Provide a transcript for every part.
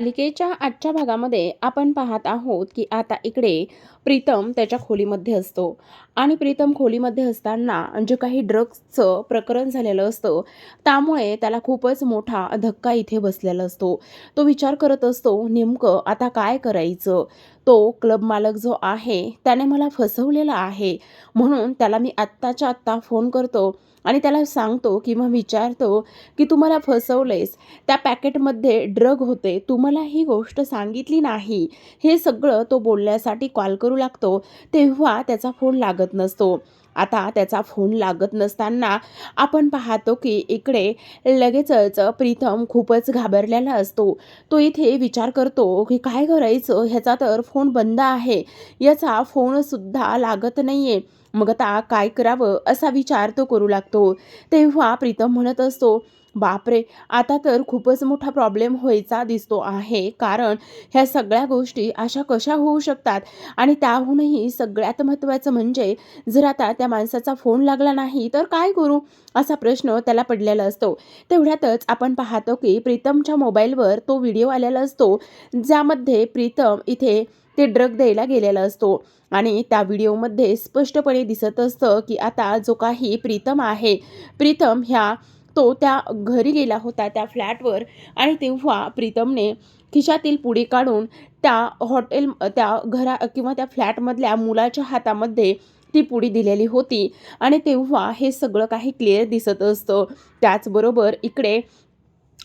मालिकेच्या आजच्या भागामध्ये आपण पाहत आहोत की आता इकडे प्रीतम त्याच्या खोलीमध्ये असतो. आणि प्रीतम खोलीमध्ये असताना जे काही ड्रग्सचं प्रकरण झालेलं असतं त्यामुळे त्याला खूपच मोठा धक्का इथे बसलेला असतो. तो विचार करत असतो नेमकं आता काय करायचं? तो क्लब मालक जो आहे त्याने मला फसवलेला आहे. म्हणून त्याला मी आत्ताच्या आत्ता फोन करतो आणि त्याला सांगतो किंवा विचारतो की तू मला फसवलेस. त्या पॅकेटमध्ये ड्रग होते. तू मला ही गोष्ट सांगितली नाही. हे सगळं तो बोलण्यासाठी कॉल करू लागतो. तेव्हा त्याचा फोन लागत नसतो. आता त्याचा फोन लागत नसताना आपण पाहतो की इकडे लगेचच प्रीतम खूपच घाबरलेला असतो. तो इथे विचार करतो की काय करायचं? ह्याचा तर फोन बंद आहे. याचा फोनसुद्धा लागत नाही आहे मग आता काय करावं? असा विचार तो करू लागतो. तेव्हा प्रीतम म्हणत असतो बापरे आता तर खूपच मोठा प्रॉब्लेम व्हायचा दिसतो आहे. कारण ह्या सगळ्या गोष्टी अशा कशा होऊ शकतात? आणि त्याहूनही सगळ्यात महत्त्वाचं म्हणजे जर आता त्या माणसाचा फोन लागला नाही तर काय करू? असा प्रश्न त्याला पडलेला असतो. तेवढ्यातच आपण पाहतो की प्रीतमच्या मोबाईलवर तो व्हिडिओ आलेला असतो ज्यामध्ये प्रीतम इथे ते ड्रग द्यायला गेलेला असतो. आणि त्या व्हिडिओमध्ये स्पष्टपणे दिसत असतं की आता जो काही प्रीतम आहे प्रीतम ह्या तो त्या घरी गेला होता त्या फ्लॅटवर आणि तेव्हा प्रीतमने खिशातील पुडी काढून त्या हॉटेल त्या घरा किंवा त्या फ्लॅटमधल्या मुलाच्या हातामध्ये ती पुडी दिलेली होती. आणि तेव्हा हे सगळं काही क्लिअर दिसत असतं. त्याचबरोबर इकडे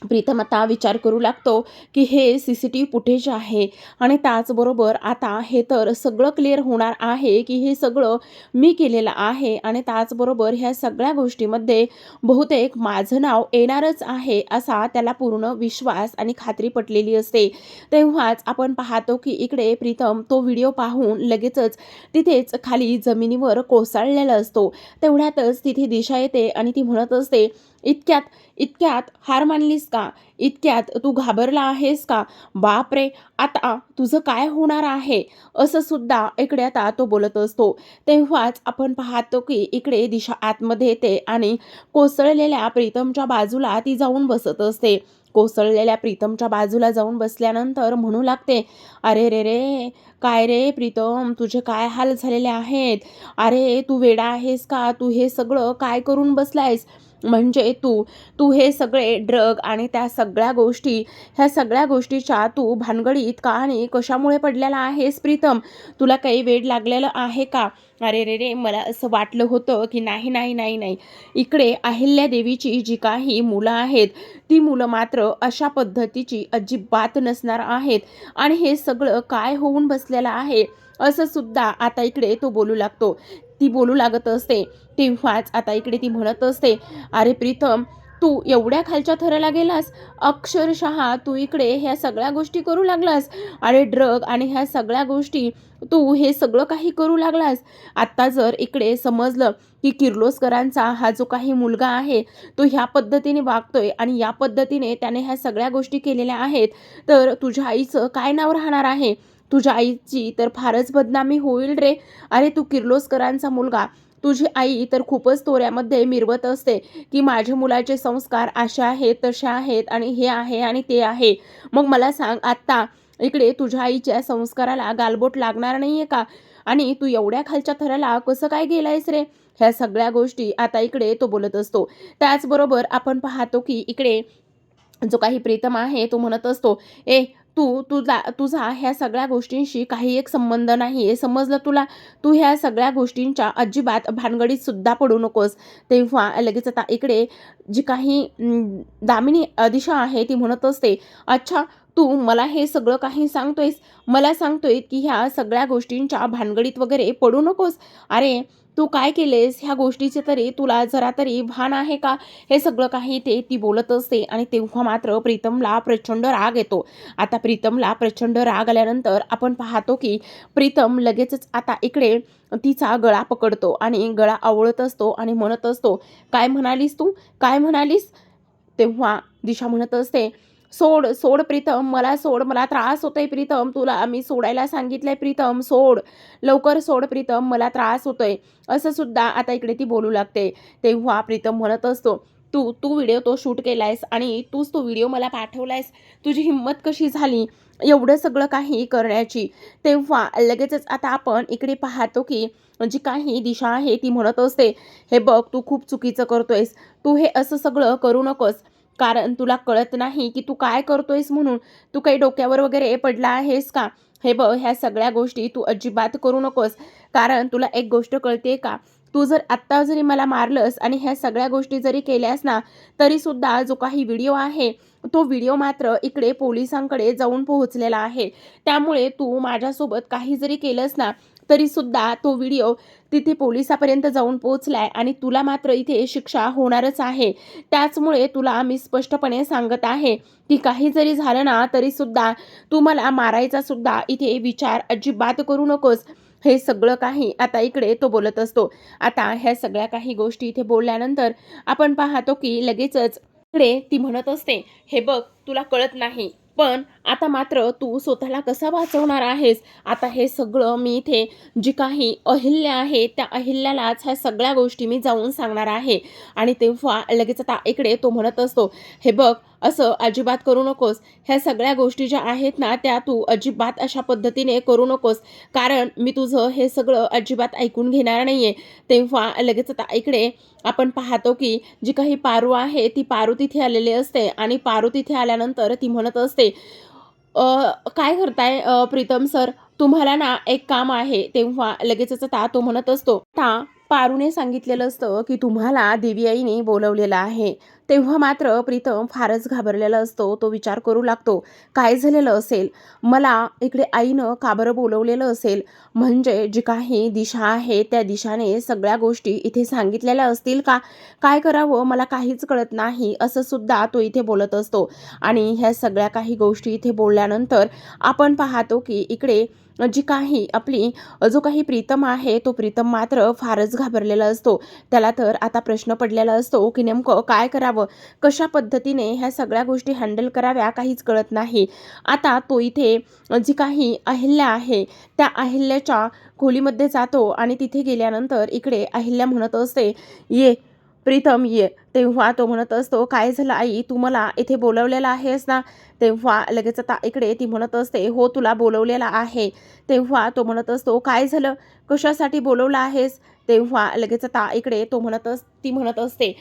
प्रीतम आता विचार करू लागतो की हे C C T V footage आहे. आणि त्याचबरोबर आता हे तर सगळं क्लिअर होणार आहे की हे सगळं मी केलेलं आहे. आणि त्याचबरोबर ह्या सगळ्या गोष्टीमध्ये बहुतेक माझं नाव येणारच आहे असा त्याला पूर्ण विश्वास आणि खात्री पटलेली असते. तेव्हाच आपण पाहतो की इकडे प्रीतम तो व्हिडिओ पाहून लगेचच तिथेच खाली जमिनीवर कोसळलेला असतो. तेवढ्यातच तिथे दिशा येते आणि ती म्हणत असते इतक्यात इतक्यात हार मानलीस का? इतक्यात तू घाबरला आहेस का? बाप रे आता तुझं काय होणार आहे? असं सुद्धा इकडे आता तो बोलत असतो. तेव्हाच आपण पाहतो की इकडे दिशा आतमध्ये येते आणि कोसळलेल्या प्रीतमच्या बाजूला ती जाऊन बसत असते. कोसळलेल्या प्रीतमच्या बाजूला जाऊन बसल्यानंतर म्हणू लागते अरे रे रे काय रे प्रीतम तुझे काय हाल झालेले आहेत? अरे तू वेडा आहेस का? तू हे सगळं काय करून बसलायस? म्हणजे तू तू हे सगळे ड्रग आणि त्या सगळ्या गोष्टी ह्या सगळ्या गोष्टीच्या तू भानगडीत का आणि कशामुळे पडलेला आहेस प्रीतम? तुला काही वेळ लागलेलं आहे का? अरे रे रे मला असं वाटलं होतं की नाही नाही नाही नाही. इकडे अहिल्या देवीची जी काही मुलं आहेत ती मुलं मात्र अशा पद्धतीची अजिबात नसणार आहेत. आणि हे सगळं काय होऊन बसलेलं आहे? असं सुद्धा आता इकडे तो बोलू लागतो. ती बोलू लागत असते. तेव्हाच आता इकडे ती म्हणत असते अरे प्रीतम तू एवढ्या खालच्या थराला गेलास? अक्षरशः तू इकडे ह्या सगळ्या गोष्टी करू लागलास. अरे ड्रग आणि ह्या सगळ्या गोष्टी तू हे सगळं काही करू लागलास. आत्ता जर इकडे समजलं की किर्लोस्करांचा हा जो काही मुलगा आहे तो ह्या पद्धतीने वागतोय आणि या पद्धतीने त्याने ह्या सगळ्या गोष्टी केलेल्या आहेत तर तुझ्या आईचं काय नाव राहणार आहे? तुझ्या आईची तर फारच बदनामी होईल रे. अरे तू किर्लोस्करांचा मुलगा. तुझी आई तर खूपच तोऱ्यामध्ये मिरवत असते. की माझ्या मुलाचे संस्कार असे आहेत तसे आहेत आणि हे आहे आणि ते आहे. मग मला सांग आत्ता इकडे तुझ्या आईच्या संस्काराला गालबोट लागणार नाही आहे का? आणि तू एवढ्या खालच्या थराला कसं काय गेलायस रे? ह्या सगळ्या गोष्टी आता इकडे तो बोलत असतो. त्याचबरोबर आपण पाहतो की इकडे जो काही प्रीतम आहे तो म्हणत असतो ए तू तुझा तुझा ह्या सगळ्या गोष्टींशी काही एक संबंध नाही आहे. समजलं तुला? तू ह्या सगळ्या गोष्टींच्या अजिबात भानगडीत सुद्धा पडू नकोस. तेव्हा लगेच आता इकडे जी काही दामिनी दिशा आहे ती म्हणत असते अच्छा तू मला हे सगळं काही सांगतोयस मला सांगतोय की ह्या सगळ्या गोष्टींच्या भानगडीत वगैरे पडू नकोस. अरे तू काय केलेस? ह्या गोष्टीचे तरी तुला जरा तरी भान आहे का? हे सगळं काही ते ती बोलत असते आणि तेव्हा मात्र प्रीतमला प्रचंड राग येतो. आता प्रीतमला प्रचंड राग आल्यानंतर आपण पाहतो की प्रीतम लगेचच आता इकडे तिचा गळा पकडतो आणि गळा आवळत असतो आणि म्हणत असतो काय म्हणालीस तू? काय म्हणालीस? तेव्हा दिशा म्हणत असते सोड सोड प्रीतम मला सोड मला त्रास होतोय प्रीतम तुला. मी सोडायला सांगितलंय प्रीतम सोड. लवकर सोड प्रीतम मला त्रास होतोय. असं सुद्धा आता इकडे ती बोलू लागते. तेव्हा प्रीतम म्हणत असतो तू तू व्हिडिओ तो शूट केलायस आणि तूच तो व्हिडिओ मला पाठवलायस. तुझी हिंमत कशी झाली एवढं सगळं काही करण्याची? तेव्हा लगेचच आता आपण इकडे पाहतो की जी काही दिशा आहे ती म्हणत असते हे बघ तू खूप चुकीचं करतोयस. तू हे असं सगळं करू नकोस. कारण तुला कळत नाही की तू काय करतोयस म्हणून तू काही डोक्यावर वगैरे पडला आहेस का? हे बघ ह्या सगळ्या गोष्टी तू अजिबात करू नकोस. कारण तुला एक गोष्ट कळते का? तू जर आत्ता जरी मला मारलंस आणि ह्या सगळ्या गोष्टी जरी केल्यास ना तरीसुद्धा जो काही व्हिडिओ आहे तो व्हिडिओ मात्र इकडे पोलिसांकडे जाऊन पोहोचलेला आहे. त्यामुळे तू माझ्यासोबत काही जरी केलंस ना तरीसुद्धा तो व्हिडिओ तिथे पोलिसापर्यंत जाऊन पोहोचलाय आणि तुला मात्र इथे शिक्षा होणारच आहे. त्याचमुळे तुला मी स्पष्टपणे सांगत आहे की काही जरी झालं ना तरीसुद्धा तू मला मारायचा सुद्धा इथे विचार अजिबात करू नकोस. हे सगळं काही आता इकडे तो बोलत असतो. आता ह्या सगळ्या काही गोष्टी इथे बोलल्यानंतर आपण पाहतो की लगेचच इकडे ती म्हणत असते हे बघ तुला कळत नाही. पण आता मात्र तू स्वतःला कसा वाचवणार आहेस? आता हे सगळं मी इथे जी काही अहिल्या आहे त्या अहिल्यालाच ह्या सगळ्या गोष्टी मी जाऊन सांगणार आहे. आणि तेव्हा लगेच आता इकडे तो म्हणत असतो हे बघ असं अजिबात करू नकोस. ह्या सगळ्या गोष्टी ज्या आहेत ना त्या तू अजिबात अशा पद्धतीने करू नकोस. कारण मी तुझं हे सगळं अजिबात ऐकून घेणार नाही आहे तेव्हा लगेच आता इकडे आपण पाहतो की जी काही पारू आहे ती पारू तिथे आलेली असते आणि पारू तिथे आल्यानंतर ती म्हणत असते काय करताय प्रीतम सर? तुम्हाला ना एक काम आहे. तेव्हा लगेचच आता तो म्हणत असतो आता पारूने सांगितलेलं असतं की तुम्हाला देवी आईने बोलवलेलं आहे. तेव्हा मात्र प्रीतम फारच घाबरलेला असतो. तो विचार करू लागतो काय झालेलं असेल? मला इकडे आईनं का बरं बोलवलेलं असेल? म्हणजे जी काही दिशा आहे त्या दिशाने सगळ्या गोष्टी इथे सांगितलेल्या असतील का? काय करावं? मला काहीच कळत नाही असं सुद्धा तो इथे बोलत असतो. आणि ह्या सगळ्या काही गोष्टी इथे बोलल्यानंतर आपण पाहतो की इकडे जी काही आपली जो काही प्रीतम आहे तो प्रीतम मात्र फारच घाबरलेला असतो. त्याला तर आता प्रश्न पडलेला असतो की नेमकं काय करावं? कशा पद्धतीने ह्या सगळ्या गोष्टी हँडल कराव्या काहीच कळत नाही. आता तो इथे जी काही अहिल्या आहे त्या अहिल्याच्या खोलीमध्ये जातो आणि तिथे गेल्यानंतर इकडे अहिल्या म्हणत असते ये प्रीतम ये. तेव्हा तो म्हणत असतो काय झालं आई? तू मला इथे बोलवलेला आहेस ना? तेव्हा लगेच आता इकडे ती म्हणत असते हो तुला बोलवलेला आहे. तेव्हा तो म्हणत असतो काय झालं? कशासाठी बोलवलं आहेस? तेव्हा लगेच आता इकडे तो म्हणत अस ती म्हणत असते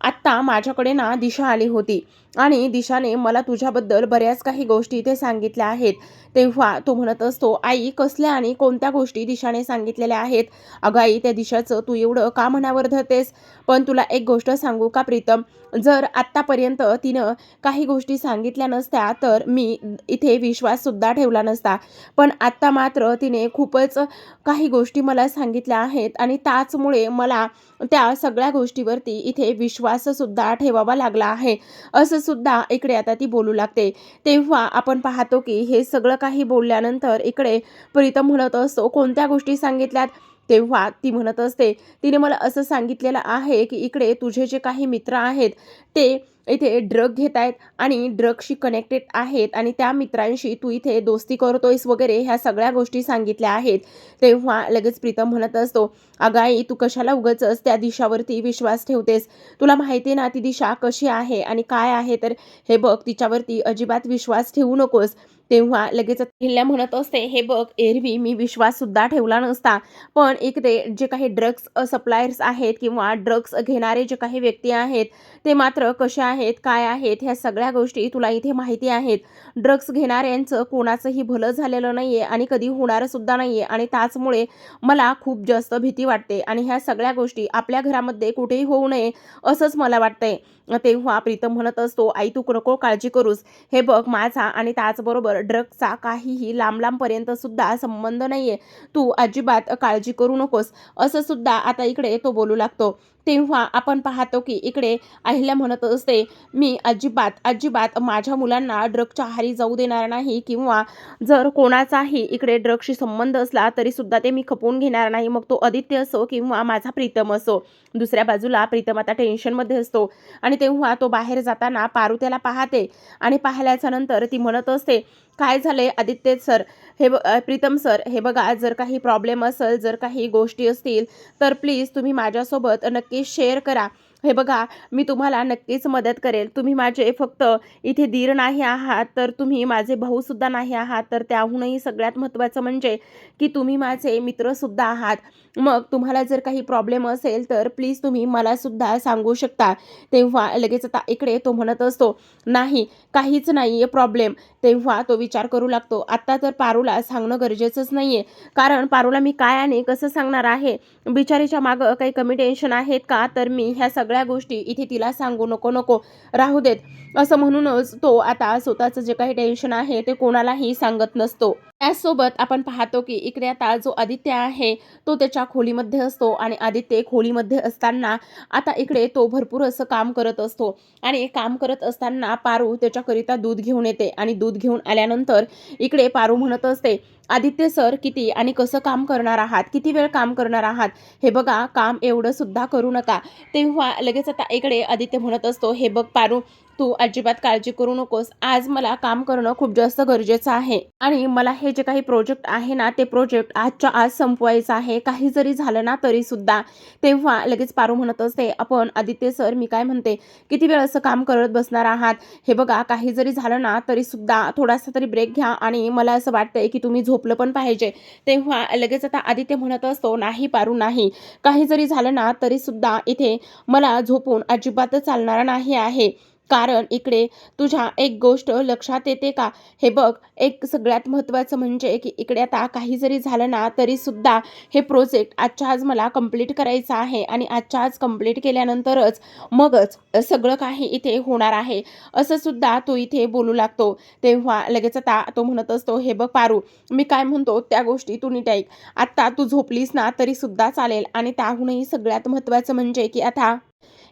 आत्ता माझ्याकडे ना दिशा आली होती. आणि दिशाने मला तुझ्याबद्दल बऱ्याच काही गोष्टी इथे सांगितल्या आहेत. तेव्हा तो म्हणत असतो आई कसल्या आणि कोणत्या गोष्टी दिशाने सांगितलेल्या आहेत? अगं आई त्या दिशाचं तू एवढं का मनावर धरतेस? पण तुला एक गोष्ट सांगू का प्रीतम? जर आत्तापर्यंत तिनं काही गोष्टी सांगितल्या नसत्या तर मी इथे विश्वाससुद्धा ठेवला नसता. पण आत्ता मात्र तिने खूपच काही गोष्टी मला सांगितल्या आहेत आणि त्याचमुळे मला त्या सगळ्या गोष्टीवरती इथे विश्वाससुद्धा ठेवावा लागला आहे. असं सुद्धा इकडे आता ती बोलू लागते. तेव्हा आपण पाहतो की हे सगळं काही बोलल्यानंतर इकडे प्रीतम म्हणत असतो कोणत्या गोष्टी सांगितल्यात? तेव्हा ती म्हणत असते तिने मला असं सांगितलेलं आहे की इकडे तुझे जे काही मित्र आहेत ते इथे ड्रग घेत आहेत आणि ड्रगशी कनेक्टेड आहेत आणि त्या मित्रांशी तू इथे दोस्ती करतोयस वगैरे ह्या सगळ्या गोष्टी सांगितल्या आहेत. तेव्हा लगेच प्रीतम म्हणत असतो अगाई तू कशाला उगच त्या दिशावरती विश्वास ठेवतेस? तुला माहिती ना ती दिशा कशी आहे आणि काय आहे? तर हे बघ तिच्यावरती अजिबात विश्वास ठेवू नकोस. तेव्हा लगेच हिल्ल्या म्हणत असते हे बघ एरवी मी विश्वाससुद्धा ठेवला नसता. पण इकडे जे काही ड्रग्स सप्लायर्स आहेत किंवा ड्रग्स घेणारे जे काही व्यक्ती आहेत ते मात्र कसे आहेत काय आहेत ह्या सगळ्या गोष्टी तुला इथे माहिती आहेत. ड्रग्स घेणाऱ्यांचं कोणाचंही भलं झालेलं नाही आहे आणि कधी होणारंसुद्धा नाही आहे आणि त्याचमुळे मला खूप जास्त भीती वाटते आणि ह्या सगळ्या गोष्टी आपल्या घरामध्ये कुठेही होऊ नये असंच मला वाटतंय. तेव्हा प्रीतम म्हणत असतो आई तू नको काळजी करूस. हे बघ माझा आणि त्याचबरोबर ड्रग्सचा काहीही लांब लांबपर्यंत सुद्धा संबंध नाही आहे तू अजिबात काळजी करू नकोस. असं सुद्धा आता इकडे तो बोलू लागतो. तेव्हा आपण पाहतो की इकडे अहिल्या म्हणत असते मी अजिबात अजिबात माझ्या मुलांना ड्रगच्या आहारी जाऊ देणार नाही किंवा जर कोणाचाही इकडे ड्रगशी संबंध असला तरी सुद्धा ते मी खपवून घेणार नाही. मग तो आदित्य असो किंवा माझा प्रीतम असो दुसऱ्या बाजूला प्रीतम आता टेन्शनमध्ये असतो आणि तेव्हा तो बाहेर जाताना पारू त्याला पाहते आणि पाहिल्याच्या नंतर ती म्हणत असते काय झाले आदित्य सर हे ब प्रीतम सर हे बघा जर काही प्रॉब्लेम असेल जर काही गोष्टी असतील तर प्लीज तुम्ही माझ्यासोबत नक्की शेअर करा. हे बघा मी तुम्हाला नक्कीच मदत करेल. तुम्ही माझे फक्त इथे दीर नाही आहात तर तुम्ही माझे भाऊसुद्धा नाही आहात तर त्याहूनही सगळ्यात महत्त्वाचं म्हणजे की तुम्ही माझे मित्रसुद्धा आहात. मग तुम्हाला जर काही प्रॉब्लेम असेल तर प्लीज तुम्ही मलासुद्धा सांगू शकता. तेव्हा लगेच आता इकडे तो म्हणत असतो नाही काहीच नाही आहे प्रॉब्लेम तेव्हा तो विचार करू लागतो आत्ता तर पारूला सांगणं गरजेचंच नाही आहे कारण पारूला मी काय आणि कसं सांगणार आहे? बिचारीच्या मागं काही कमी टेन्शन आहेत का? तर मी ह्या सगळ्या सगळ्या गोष्टी इथे तिला सांगू नको नको राहू देत. असं म्हणूनच तो आता स्वतःचं जे काही टेन्शन आहे ते कोणालाही सांगत नसतो. त्याचसोबत आपण पाहतो की इकडे आता जो आदित्य आहे तो त्याच्या खोलीमध्ये असतो आणि आदित्य खोलीमध्ये असताना आता इकडे तो भरपूर असं काम करत असतो. आणि काम करत असताना पारू त्याच्याकरिता दूध घेऊन येते आणि दूध घेऊन आल्यानंतर इकडे पारू म्हणत असते आदित्य सर किती आणि कसं काम करणार आहात? किती वेळ काम करणार आहात? हे बघा काम एवढं सुद्धा करू नका. तेव्हा लगेच आता इकडे आदित्य म्हणत असतो हे बघ पारू तू अजिबात काळजी करू नकोस. आज मला काम करणं खूप जास्त गरजेचं आहे. आणि मला हे जे काही प्रोजेक्ट आहे ना ते प्रोजेक्ट आजच्या आज संपवायचं आहे. काही जरी झालं ना तरी सुद्धा तेव्हा लगेच पारू म्हणत असते. आपण आदित्य सर मी काय म्हणते किती वेळ असं काम करत बसणार आहात? हे बघा काही जरी झालं ना तरी सुद्धा थोडासा तरी ब्रेक घ्या आणि मला असं वाटतंय की तुम्ही झोपलं पण पाहिजे. तेव्हा लगेच आता आदित्य म्हणत असतो नाही पारू नाही. काही जरी झालं ना तरी सुद्धा इथे मला झोपून अजिबातच चालणार नाही आहे. कारण इकडे तुझ्या एक गोष्ट लक्षात येते का? हे बघ एक सगळ्यात महत्त्वाचं म्हणजे की इकडे आता काही जरी झालं ना तरी सुद्धा हे प्रोजेक्ट आजच्या आज मला कंप्लीट करायचं आहे आणि आजच्या आज कंप्लीट केल्यानंतरच मगच सगळं काही इथे होणार आहे. असं सुद्धा तो इथे बोलू लागतो. तेव्हा लगेच आता तो म्हणत असतो हे बघ पारू मी काय म्हणतो त्या गोष्टी तू नीट ऐक. आत्ता तू झोपलीस ना तरी सुद्धा चालेल. आणि त्याहूनही सगळ्यात महत्त्वाचं म्हणजे की आता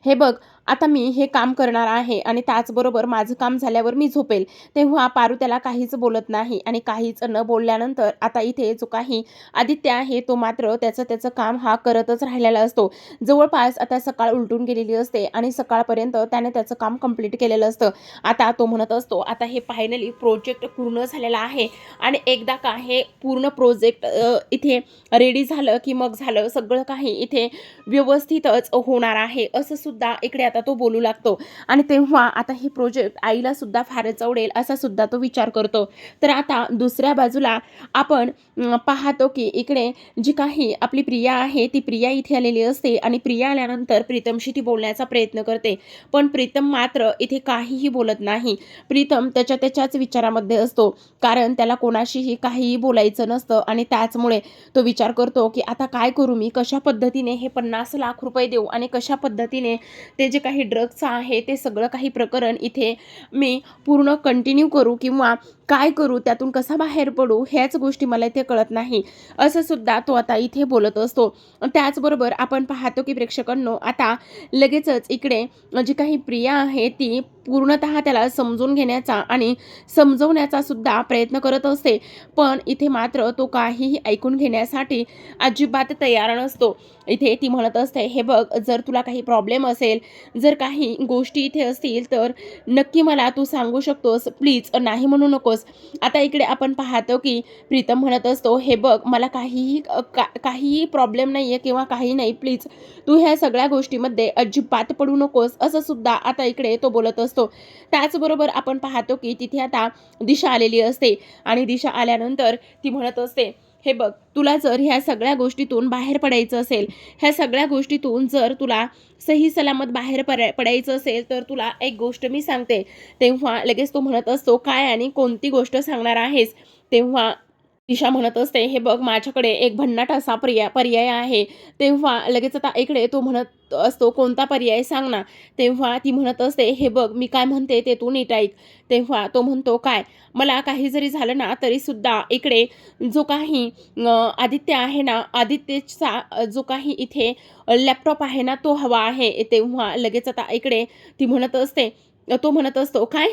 हे बघ आता मी हे काम करणार आहे आणि त्याचबरोबर माझं काम झाल्यावर मी झोपेल. तेव्हा पारू त्याला काहीच बोलत नाही आणि काहीच न बोलल्यानंतर आता इथे जो काही आदित्य आहे तो मात्र त्याचं त्याचं काम हा करतच राहिलेला असतो. जवळपास आता सकाळ उलटून गेलेली असते आणि सकाळपर्यंत त्याने त्याचं काम कंप्लीट केलेलं असतं. आता तो म्हणत असतो आता हे फायनली प्रोजेक्ट पूर्ण झालेला आहे आणि एकदा का हे पूर्ण प्रोजेक्ट इथे रेडी झालं की मग झालं सगळं काही इथे व्यवस्थितच होणार आहे. असं सुद्धा इकडे आता तो बोलू लागतो. आणि तेव्हा आता हे प्रोजेक्ट आईला सुद्धा फारच आवडेल असा सुद्धा तो विचार करतो. तर आता दुसऱ्या बाजूला आपण पाहतो की इकडे जी काही आपली प्रिया आहे ती प्रिया इथे आलेली असते आणि प्रिया आल्यानंतर प्रीतमशी ती बोलण्याचा प्रयत्न करते. पण प्रीतम मात्र इथे काहीही बोलत नाही. प्रीतम त्याच्या त्याच्याच विचारामध्ये असतो. कारण त्याला कोणाशीही काहीही बोलायचं नसतं आणि त्याचमुळे तो विचार करतो की आता काय करू मी? कशा पद्धतीने हे पन्नास लाख रुपये देऊ आणि कशा पद्धतीने ते जे काही ड्रग्सचं आहे ते सगळं काही प्रकरण इथे मी पूर्ण कंटिन्यू करू किंवा काय करू त्यातून कसा बाहेर पडू ह्याच गोष्टी मला इथे कळत नाही. असं सुद्धा तो आता इथे बोलत असतो. त्याचबरोबर आपण पाहतो की प्रेक्षकांनो आता लगेचच इकडे जी काही प्रिया आहे ती पूर्णतः त्याला समजून घेण्याचा आणि समजवण्याचा सुद्धा प्रयत्न करत असते. पण इथे मात्र तो काहीही ऐकून घेण्यासाठी अजिबात तयार नसतो. इथे ती म्हणत असते हे बघ जर तुला काही प्रॉब्लेम असेल जर काही गोष्टी इथे असतील तर नक्की मला तू सांगू शकतोस. प्लीज नाही म्हणू नकोस. आता इकडे आपण पाहतो की प्रीतम म्हणत असतो हे बघ मला काहीही का काहीही प्रॉब्लेम नाही आहे किंवा काही नाही प्लीज तू ह्या सगळ्या गोष्टीमध्ये अजिबात पडू नकोस. असं सुद्धा आता इकडे तो बोलत असतो. त्याचबरोबर आपण पाहतो की तिथे आता दिशा आलेली असते आणि दिशा आल्यानंतर ती म्हणत असते हे बघ तुला जर ह्या सगळ्या गोष्टीतून बाहेर पडायचं असेल ह्या सगळ्या गोष्टीतून जर तुला सही सलामत बाहेर पडाय पडायचं असेल तर तुला एक गोष्ट मी सांगते. तेव्हा लगेच तो म्हणत असतो काय आणि कोणती गोष्ट सांगणार आहेस? तेव्हा दिशा म्हणत असते हे बघ माझ्याकडे एक भन्नाट असा पर्याय पर्याय आहे. तेव्हा लगेच आता इकडे तो म्हणत असतो कोणता पर्याय सांग ना. तेव्हा ती म्हणत असते हे बघ मी काय म्हणते ते तू नीट ऐक. तेव्हा तो म्हणतो काय? मला काही जरी झालं ना तरीसुद्धा इकडे जो काही आदित्य आहे ना आदित्यचा जो काही इथे लॅपटॉप आहे ना तो हवा आहे. तेव्हा लगेच आता इकडे ती म्हणत असते तो म्हणत असतो काय?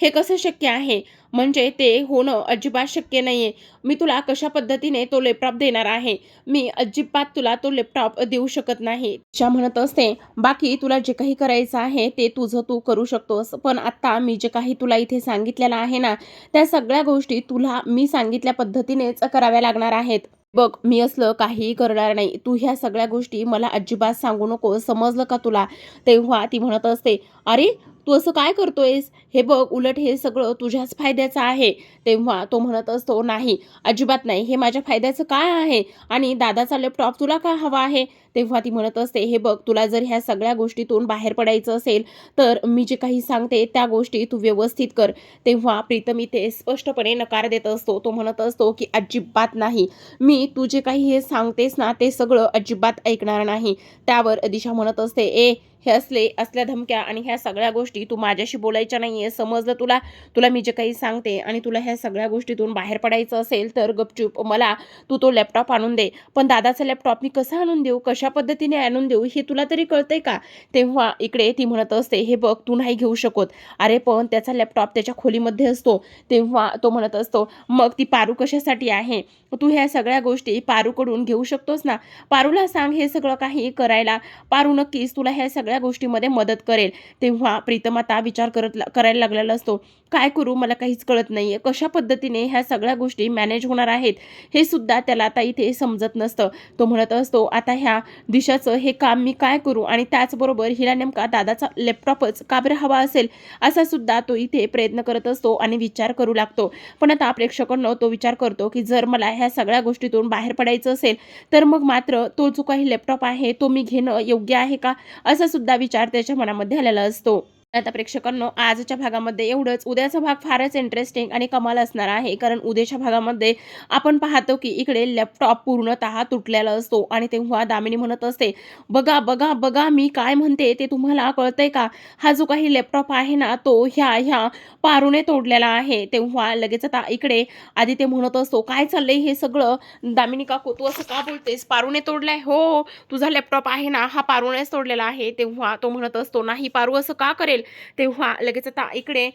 हे कसं शक्य आहे? म्हणजे ते होणं अजिबात शक्य नाही आहे मी तुला कशा पद्धतीने तो लॅपटॉप देणार आहे? मी अजिबात तुला तो लॅपटॉप देऊ शकत नाही. च्या म्हणत असते बाकी तुला जे काही करायचं आहे ते तुझं तू करू शकतोस. पण आत्ता मी जे काही तुला इथे सांगितलेलं आहे ना त्या सगळ्या गोष्टी तुला मी सांगितल्या पद्धतीनेच कराव्या लागणार आहेत. बघ मी असलं काहीही करणार नाही. तू ह्या सगळ्या गोष्टी मला अजिबात सांगू नको समजलं का तुला? तेव्हा ती म्हणत असते अरे तू असं काय करतोयस? हे बघ उलट हे सगळं तुझ्याच फायद्याचं आहे. तेव्हा तो म्हणत असतो नाही अजिबात नाही हे माझ्या फायद्याचं काय आहे? आणि दादाचा लॅपटॉप तुला का हवा आहे? तेव्हा ती म्हणत असते हे बघ तुला जर ह्या सगळ्या गोष्टीतून बाहेर पडायचं असेल तर मी जे काही सांगते त्या गोष्टी तू व्यवस्थित कर. तेव्हा प्रीतम इथे स्पष्टपणे नकार देत असतो. तो म्हणत असतो की अजिबात नाही. मी तू जे काही हे सांगतेस ना ते सगळं अजिबात ऐकणार नाही. त्यावर दिशा म्हणत असते ए हे असले असल्या धमक्या आणि ह्या सगळ्या गोष्टी तू माझ्याशी बोलायच्या नाही आहे समजलं तुला? तुला मी जे काही सांगते आणि तुला ह्या सगळ्या गोष्टीतून बाहेर पडायचं असेल तर गपचूप मला तू तो लॅपटॉप आणून दे. पण दादाचा लॅपटॉप मी कसा आणून देऊ? कशा पद्धतीने आणून देऊ? हे तुला तरी कळतंय का? तेव्हा इकडे ती म्हणत असते हे बघ तू नाही घेऊ शकत. अरे पण त्याचा लॅपटॉप त्याच्या खोलीमध्ये असतो. तेव्हा तो म्हणत असतो मग ती पारू कशासाठी आहे? तू ह्या सगळ्या गोष्टी पारूकडून घेऊ शकतोस ना? पारूला सांग हे सगळं काही करायला. पारू नक्कीच तुला ह्या सगळ्या गोष्टीमध्ये मदत करेल. तेव्हा प्रीतम आता विचार करत करायला लागलेला असतो काय करू? मला काहीच कळत नाही आहे कशा पद्धतीने ह्या सगळ्या गोष्टी मॅनेज होणार आहेत हे सुद्धा त्याला आता इथे समजत नसतं. तो म्हणत असतो आता ह्या दिशाचं हे काम मी काय करू? आणि त्याचबरोबर हिला नेमका दादाचा लॅपटॉपच का बरं हवा असेल? असा सुद्धा तो इथे प्रयत्न करत असतो आणि विचार करू लागतो. पण आता प्रेक्षकांनो तो विचार करतो की जर मला ह्या सगळ्या गोष्टीतून बाहेर पडायचं असेल तर मग मात्र तो जो काही लॅपटॉप आहे तो मी घेणं योग्य आहे का? असा सुद्धा विचार त्याच्या मनामध्ये आलेला असतो. आता प्रेक्षकांनो आजच्या भागामध्ये एवढंच. उद्याचा भाग फारच इंटरेस्टिंग आणि कमाल असणार आहे कारण उद्याच्या भागामध्ये आपण पाहतो की इकडे लॅपटॉप पूर्णतः तुटलेला असतो आणि तेव्हा दामिनी म्हणत असते बघा बघा बघा मी काय म्हणते ते तुम्हाला कळतंय का? हा जो काही लॅपटॉप आहे ना तो ह्या ह्या पारूने तोडलेला आहे. तेव्हा लगेच आता इकडे आधी ते म्हणत असतो काय चाललंय हे सगळं? दामिनी काकू तू असं का बोलतेस? पारूने तोडलाय? हो तुझा लॅपटॉप आहे ना हा पारूनेच तोडलेला आहे. तेव्हा तो म्हणत असतो नाही पारू असं का करेल? तेव्हा लगेच आता इकडे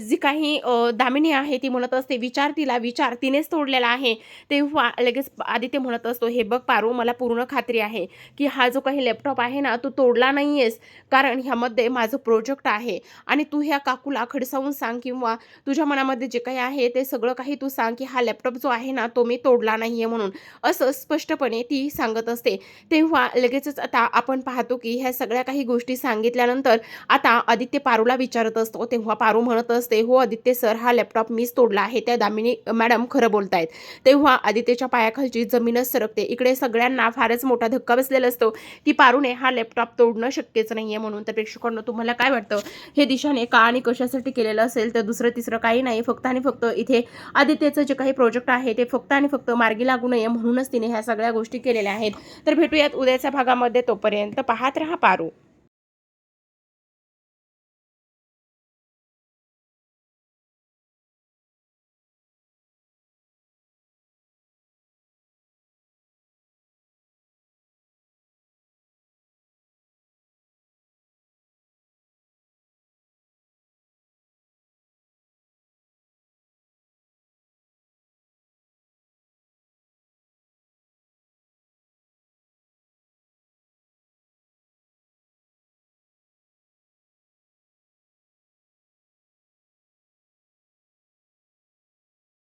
जी काही दामिनी आहे ती म्हणत असते विचार तिला विचार तिनेच तोडलेला आहे. तेव्हा लगेच आदित्य म्हणत असतो हे बघ पारू मला पूर्ण खात्री आहे की हा जो काही लॅपटॉप आहे ना तो तोडला नाही आहेस कारण ह्यामध्ये माझं प्रोजेक्ट आहे आणि तू ह्या काकूला खडसावून सांग किंवा तुझ्या मनामध्ये जे काही आहे ते सगळं काही तू सांग की हा लॅपटॉप जो आहे ना तो मी तोडला नाही आहे म्हणून. असं स्पष्टपणे ती सांगत असते. तेव्हा लगेचच आता आपण पाहतो की ह्या सगळ्या काही गोष्टी सांगितल्यानंतर आता आदित्य पारूला विचारत असतो. तेव्हा पारू म्हणत असते हो आदित्य सर हा लॅपटॉप मीच तोडला आहे. त्या दामिनी मॅडम खरं बोलतायत. तेव्हा आदित्यच्या पायाखालची जमीनच सरकते. इकडे सगळ्यांना फारच मोठा धक्का बसलेला असतो की पारूने हा लॅपटॉप तोडणं शक्यच नाही आहे म्हणून. तर प्रेक्षकांना तुम्हाला काय वाटतं? हे दिशाने का आणि कशासाठी केलेलं असेल? तर दुसरं तिसरं काही नाही. फक्त आणि फक्त इथे आदित्यचं जे काही प्रोजेक्ट आहे ते फक्त आणि फक्त मार्गी लागू नये म्हणूनच तिने ह्या सगळ्या गोष्टी केलेल्या आहेत. तर भेटूयात उद्याच्या भागामध्ये. तोपर्यंत पाहत रहा पारू.